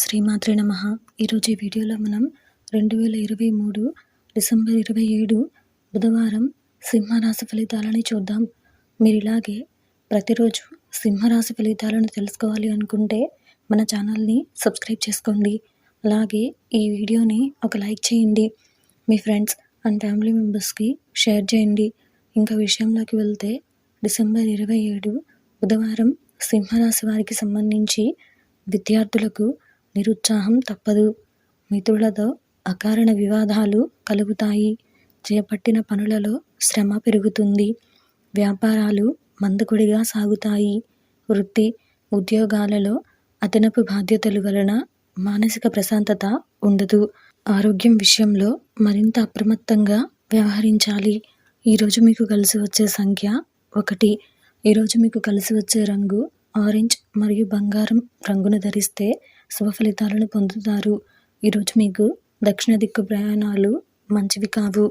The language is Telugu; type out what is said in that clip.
శ్రీమాత్రే నమ. ఈరోజు ఈ వీడియోలో మనం రెండు వేల ఇరవై మూడు డిసెంబర్ ఇరవై ఏడు బుధవారం సింహరాశి ఫలితాలని చూద్దాం. మీరు ఇలాగే ప్రతిరోజు సింహరాశి ఫలితాలను తెలుసుకోవాలి అనుకుంటే మన ఛానల్ని సబ్స్క్రైబ్ చేసుకోండి. అలాగే ఈ వీడియోని ఒక లైక్ చేయండి. మీ ఫ్రెండ్స్ అండ్ ఫ్యామిలీ మెంబర్స్కి షేర్ చేయండి. ఇంకా విషయంలోకి వెళ్తే డిసెంబర్ ఇరవై ఏడు బుధవారం సింహరాశి వారికి సంబంధించి విద్యార్థులకు నిరుత్సాహం తప్పదు. మిత్రులతో అకారణ వివాదాలు కలుగుతాయి. చేపట్టిన పనులలో శ్రమ పెరుగుతుంది. వ్యాపారాలు మందకొడిగా సాగుతాయి. వృత్తి ఉద్యోగాలలో అదనపు బాధ్యతలు వలన మానసిక ప్రశాంతత ఉండదు. ఆరోగ్యం విషయంలో మరింత అప్రమత్తంగా వ్యవహరించాలి. ఈరోజు మీకు కలిసి వచ్చే సంఖ్య ఒకటి. ఈరోజు మీకు కలిసి వచ్చే రంగు ఆరెంజ్ మరియు బంగారం రంగును ధరిస్తే శుభ ఫలితాలను పొందుతారు. ఈరోజు మీకు దక్షిణ దిక్కు ప్రయాణాలు మంచివి కావు.